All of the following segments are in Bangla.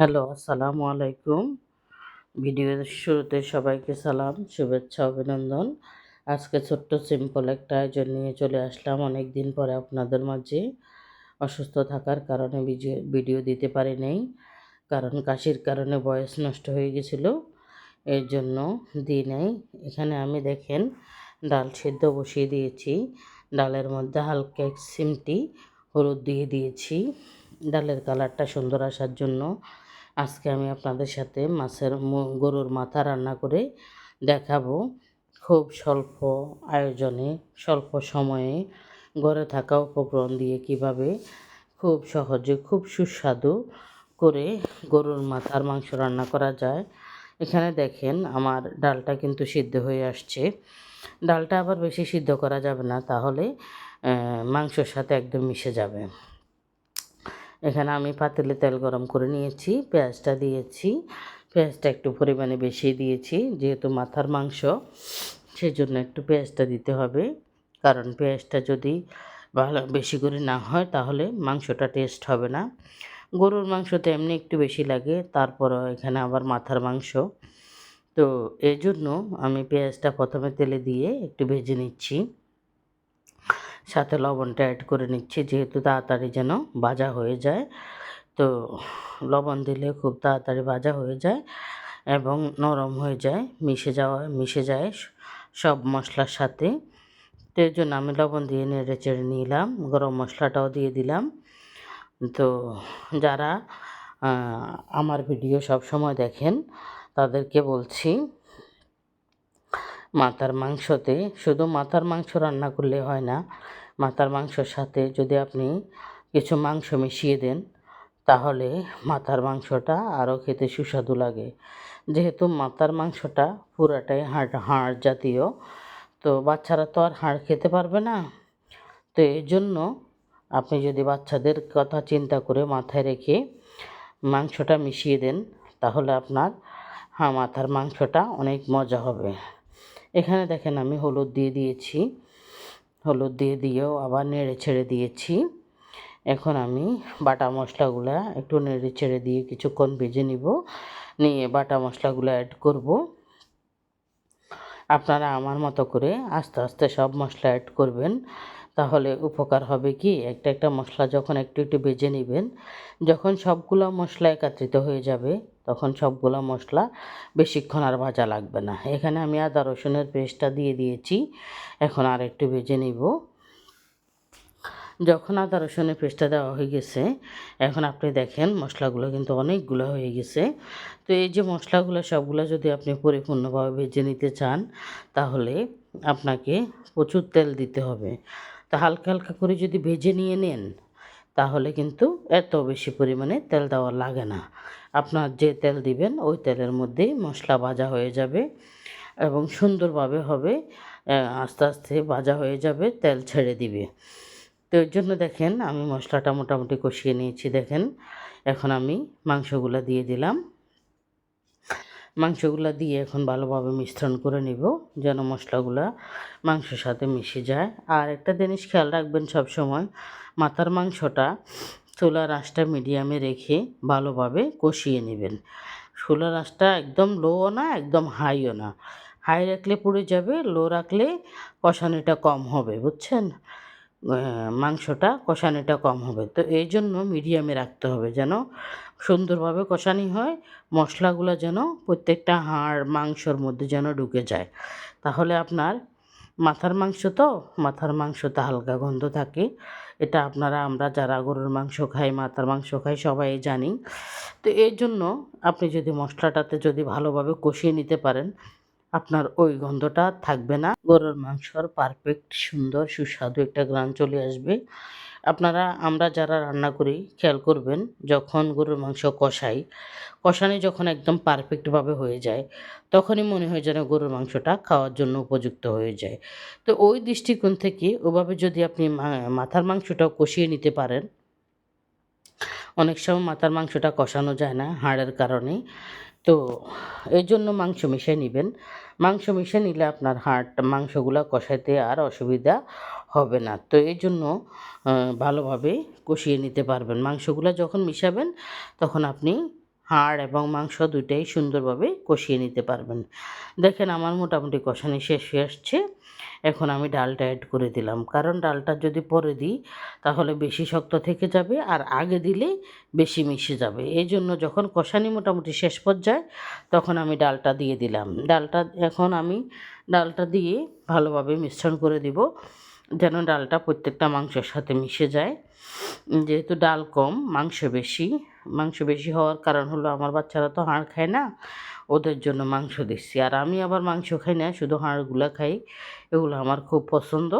হ্যালো, আসসালামু আলাইকুম। ভিডিওর শুরুতে সবাইকে সালাম, শুভেচ্ছা, অভিনন্দন। আজকে ছোট্ট সিম্পল একটা আয়োজন নিয়ে চলে আসলাম। অনেক দিন পরে আপনাদের মাঝে অসুস্থ থাকার কারণে ভিডিও দিতে পারি নাই। কারণ কাশির কারণে বয়স নষ্ট হয়ে গেছিল। এর জন্য দিই নাই। এখানে আমি দেখেন, ডাল সেদ্ধ বসিয়ে দিয়েছি। ডালের মধ্যে হালকা এক সিমটি হলুদ দিয়ে দিয়েছি। ডালের কালারটা সুন্দর আসার জন্য আজকে আমি আপনাদের সাথে মাছের গরুর মাথা রান্না করে দেখাবো। খুব স্বল্প আয়োজনে, স্বল্প সময়ে ঘরে থাকা উপকরণ দিয়ে কীভাবে খুব সহজে, খুব সুস্বাদু করে গরুর মাথার মাংস রান্না করা যায়। এখানে দেখেন আমার ডালটা কিন্তু সিদ্ধ হয়ে আসছে। ডালটা আবার বেশি সিদ্ধ করা যাবে না, তাহলে মাংসর সাথে একদম মিশে যাবে। এখানে আমি পাতিলে তেল গরম করে নিয়েছি, পেঁয়াজটা দিয়েছি। পেঁয়াজটা একটু পরিমাণে বেশি দিয়েছি, যেহেতু মাথার মাংস, সেজন্য একটু পেঁয়াজটা দিতে হবে। কারণ পেঁয়াজটা যদি ভালো, বেশি করে না হয়, তাহলে মাংসটা টেস্ট হবে না। গরুর মাংস তো এমনি একটু বেশি লাগে, তারপরও এখানে আবার মাথার মাংস। তো এই জন্য আমি পেঁয়াজটা প্রথমে তেলে দিয়ে একটু ভেজে নিচ্ছি। সাথে লবণটা অ্যাড করে নিচ্ছি, যেহেতু তাড়াতাড়ি যেন ভাজা হয়ে যায়। তো লবণ দিলে খুব তাড়াতাড়ি ভাজা হয়ে যায় এবং নরম হয়ে যায়, মিশে যাওয়া, মিশে যায় সব মশলার সাথে। তো এই জন্য আমি লবণ দিয়ে নেড়ে চেড়ে নিলাম, গরম মশলাটাও দিয়ে দিলাম। তো যারা আমার ভিডিও সব সময় দেখেন, তাদেরকে বলছি মাথার মাংসতে, শুধু মাথার মাংস রান্না করলে হয় না, মাথার মাংসর সাথে যদি আপনি কিছু মাংস মিশিয়ে দেন, তাহলে মাথার মাংসটা আরও খেতে সুস্বাদু লাগে। যেহেতু মাথার মাংসটা পুরাটাই হাড় হাড় জাতীয়, তো বাচ্চারা তো আর হাড় খেতে পারবে না। তো এই জন্য আপনি যদি বাচ্চাদের কথা চিন্তা করে মাথায় রেখে মাংসটা মিশিয়ে দেন, তাহলে আপনার মাথার মাংসটা অনেক মজা হবে। এখানে দেখেন আমি হলুদ দিয়ে দিয়েছি। হলুদ দিয়ে দিয়েও আবার নেড়ে ছেড়ে দিয়েছি। এখন আমি বাটা মশলাগুলা একটু নেড়ে ছেড়ে দিয়ে কিছুক্ষণ ভেজে নিব। নিয়ে বাটা মশলাগুলো অ্যাড করব। আপনারা আমার মতো করে আস্তে আস্তে সব মশলা অ্যাড করবেন। তাহলে উপকার হবে কি? একটা একটা মশলা যখন একটু একটু বেজে নেবেন, যখন সবগুলো মশলা একত্রিত হয়ে যাবে, তখন সবগুলো মশলা বেশিক্ষণ আর ভাজা লাগবে না। এখানে আমি আদা রসুনের পেস্টটা দিয়ে দিয়েছি, এখন আর একটু বেজে নিব। যখন আদা রসুনের পেস্টটা দেওয়া হয়ে গেছে, এখন আপনি দেখেন মশলাগুলো কিন্তু অনেকগুলো হয়ে গেছে। তো এই যে মশলাগুলো, সবগুলো যদি আপনি পরিপূর্ণভাবে ভেজে নিতে চান, তাহলে আপনাকে প্রচুর তেল দিতে হবে। তা হালকা হালকা করে যদি ভেজে নিয়ে নেন, তাহলে কিন্তু এত বেশি পরিমাণে তেল দেওয়া লাগে না। আপনার যে তেল দিবেন, ওই তেলের মধ্যেই মশলা ভাজা হয়ে যাবে এবং সুন্দরভাবে হবে আস্তে আস্তে ভাজা হয়ে যাবে, তেল ছেড়ে দিবে। তো এর জন্য দেখেন, আমি মশলাটা মোটামুটি কষিয়ে নিয়েছি, দেখেন। এখন আমি মাংসগুলো দিয়ে দিলাম। মাংসগুলো দিয়ে এখন ভালোভাবে মিশ্রণ করে নিব, যেন মশলাগুলা মাংসের সাথে মিশে যায়। আর একটা জিনিস খেয়াল রাখবেন সব সময় মাথার মাংসটা চুলার আঁচটা মিডিয়ামে রেখে ভালোভাবে কষিয়ে নেবেন। চুলার আঁচটা একদম লোও না, একদম হাইও না। হাই রাখলে পুড়ে যাবে লো রাখলে কষানিটা কম হবে, বুঝছেন? মাংসটা কষানিটা কম হবে। তো এই জন্য মিডিয়ামে রাখতে হবে যেন সুন্দরভাবে কষানি হয়, মশলাগুলো যেন প্রত্যেকটা হাড়, মাংসর মধ্যে যেন ঢুকে যায়। তাহলে আপনার মাথার মাংস তো, মাথার মাংসতে হালকা গন্ধ থাকে। এটা আপনারা, আমরা যারা গরুর মাংস খাই, মাথার মাংস খাই, সবাই জানি। তো এই জন্য আপনি যদি মশলাটাতে যদি ভালোভাবে কষিয়ে নিতে পারেন, আপনার ওই গন্ধটা থাকবে না। গরুর মাংসর পারফেক্ট সুন্দর, সুস্বাদু একটা গ্রান চলে আসবে। আপনারা, আমরা যারা রান্না করি, খেয়াল করবেন, যখন গরুর মাংস কষাই, কষানি যখন একদম পারফেক্টভাবে হয়ে যায়, তখনই মনে হয় যেন গরুর মাংসটা খাওয়ার জন্য উপযুক্ত হয়ে যায়। তো ওই দৃষ্টিকোণ থেকে ওভাবে যদি আপনি মাথার মাংসটাও কষিয়ে নিতে পারেন, অনেক সময় মাথার মাংসটা কষানো যায় না হাড়ের কারণে, তো এই জন্য মাংস মিশিয়ে নেবেন। মাংস মিশিয়ে নিলে আপনার হাড়, মাংসগুলো কষাইতে আর অসুবিধা হবে না। তো এই জন্য ভালোভাবে কষিয়ে নিতে পারবেন। মাংসগুলো যখন মিশাবেন, তখন আপনি হাড় এবং মাংস দুইটাই সুন্দরভাবে কষিয়ে নিতে পারবেন। দেখেন, আমার মোটামুটি কষানি শেষ হয়ে আসছে। এখন আমি ডালটা অ্যাড করে দিলাম। কারণ ডালটা যদি পরে দিই, তাহলে বেশি শক্ত থেকে যাবে আর আগে দিলে বেশি মিশে যাবে। এই জন্য যখন কষানি মোটামুটি শেষ পর্যায়ে, তখন আমি ডালটা দিয়ে দিলাম। ডালটা, এখন আমি ডালটা দিয়ে ভালোভাবে মিশ্রণ করে দিব। যেন ডালটা প্রত্যেকটা মাংসের সাথে মিশে যায়। যেহেতু ডাল কম, মাংস বেশি মাংস বেশি হওয়ার কারণ হলো আমার বাচ্চারা তো হাড় খায় না, ওদের জন্য মাংস দিচ্ছি। আর আমি আবার মাংস খাই না, শুধু হাড়গুলো খাই, এগুলো আমার খুব পছন্দ।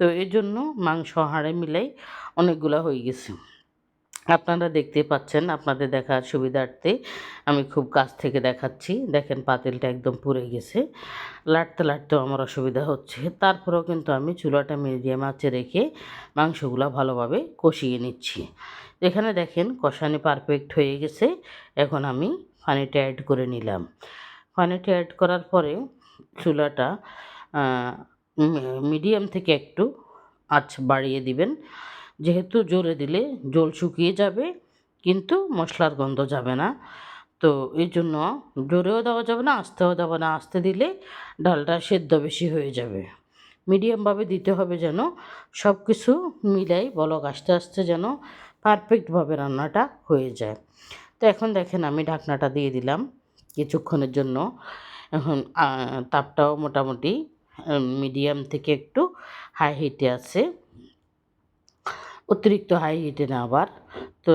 তো এই জন্য মাংস হাড়ে মিলাই অনেকগুলো হয়ে গেছে। আপনারা দেখতে পাচ্ছেন আপনাদের দেখার সুবিধার্থে আমি খুব কাছ থেকে দেখাচ্ছি। দেখেন পাতিলটা একদম পুড়ে গেছে। লাটতে লাটতেও আমার অসুবিধা হচ্ছে। তারপরেও কিন্তু আমি চুলাটা মিডিয়াম আঁচে রেখে মাংসগুলো ভালোভাবে কষিয়ে নিচ্ছি। এখানে দেখেন কষানি পারফেক্ট হয়ে গেছে। এখন আমি পানিটা অ্যাড করে নিলাম। পানিটা অ্যাড করার পরে চুলাটা মিডিয়াম থেকে একটু আঁচ বাড়িয়ে দিবেন। যেহেতু জোরে দিলে জল শুকিয়ে যাবে, কিন্তু মশলার গন্ধ যাবে না। তো এই জন্য জোরেও দেওয়া যাবে না, আস্তেও দেওয়া না। আস্তে দিলে ডালটা সেদ্ধ বেশি হয়ে যাবে। মিডিয়ামভাবে দিতে হবে যেন সব কিছু মিলাই বলক আস্তে আস্তে যেন পারফেক্টভাবে রান্নাটা হয়ে যায়। তো এখন দেখেন আমি ঢাকনাটা দিয়ে দিলাম কিছুক্ষণের জন্য। এখন তাপটাও মোটামুটি মিডিয়াম থেকে একটু হাই হিটে আছে। অতিরিক্ত হাই হিটে না আবার তো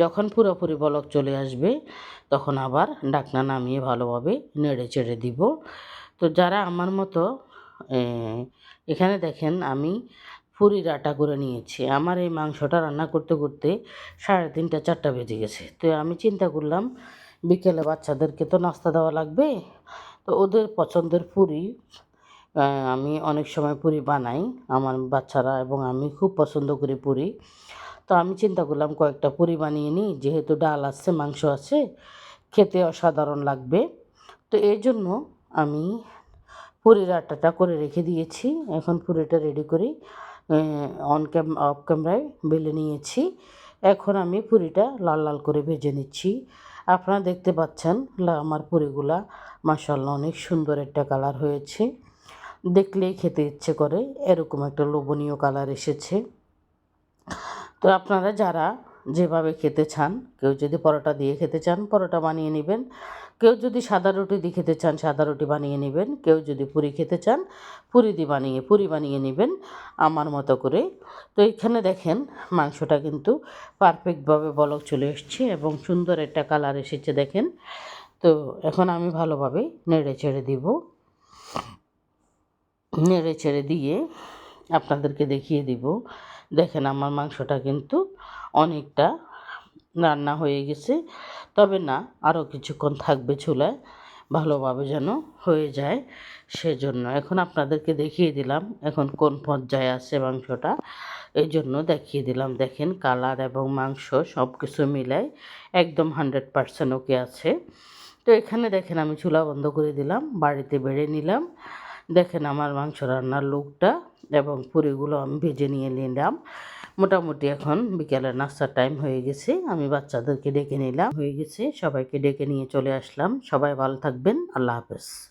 যখন পুরোপুরি বলক চলে আসবে, তখন আবার ঢাকনা নামিয়ে ভালোভাবে নেড়ে চেড়ে দিব। তো যারা আমার মতো এখানে দেখেন আমি পুরির আটা করে নিয়েছি। আমার এই মাংসটা রান্না করতে করতে সাড়ে তিনটা, চারটা বেজে গেছে। তো আমি চিন্তা করলাম, বিকেলে বাচ্চাদেরকে তো নাস্তা দেওয়া লাগবে। তো ওদের পছন্দের পুরি আমি অনেক সময় পুরি বানাই আমার বাচ্চারা এবং আমি খুব পছন্দ করি পুরি। তো আমি চিন্তা করলাম কয়েকটা পুরি বানিয়ে নিই, যেহেতু ডাল আছে, মাংস আছে, খেতে অসাধারণ লাগবে। তো এই জন্য আমি পুরির আটাটা করে রেখে দিয়েছি। এখন পুরিটা রেডি করি অন ক্যাম অফ ক্যামেরায় বেলে নিয়েছি। এখন আমি পুরিটা লাল লাল করে ভেজে নিচ্ছি। আপনারা দেখতে পাচ্ছেন আমার পুরিগুলা মাসাল্লাহ অনেক সুন্দর একটা কালার হয়েছে। দেখলেই খেতে ইচ্ছে করে। এরকম একটা লোভনীয় কালার এসেছে। তো আপনারা যারা যেভাবে খেতে চান, কেউ যদি পরোটা দিয়ে খেতে চান, পরোটা বানিয়ে নেবেন। কেউ যদি সাদা রুটি দিয়ে খেতে চান, সাদা রুটি বানিয়ে নেবেন। কেউ যদি পুরি খেতে চান, পুরি দিয়ে বানিয়ে, পুরি বানিয়ে নেবেন আমার মতো করে। তো এখানে দেখেন, মাংসটা কিন্তু পারফেক্টভাবে বলক চলে এসছে এবং সুন্দর একটা কালার এসেছে দেখেন। তো এখন আমি ভালোভাবে নেড়ে ছেড়ে দিব। নেড়ে ছেড়ে দিয়ে আপনাদেরকে দেখিয়ে দিব। দেখেন আমার মাংসটা কিন্তু অনেকটা রান্না হয়ে গেছে। তবে না আরও কিছুক্ষণ থাকবে চুলায়, ভালোভাবে যেন হয়ে যায় সেজন্য। এখন আপনাদেরকে দেখিয়ে দিলাম এখন কোন পর্যায়ে আছে মাংসটা। এই জন্য দেখিয়ে দিলাম, দেখেন কালার এবং মাংস সব কিছু মিলাই একদম হান্ড্রেড পারসেন্ট ওকে আছে। তো এখানে দেখেন আমি চুলা বন্ধ করে দিলাম, বাড়িতে বেড়ে নিলাম। দেখেন আমার মাংস রান্নার লুকটা এবং পুরিগুলো আমি ভেজে নিয়ে নিলাম। মোটামুটি এখন বিকেলে নাস্তার টাইম হয়ে গেছে। আমি বাচ্চাদেরকে ডেকে নিলাম। হয়ে গেছে। সবাইকে ডেকে নিয়ে চলে আসলাম। সবাই ভালো থাকবেন। আল্লাহ হাফেজ।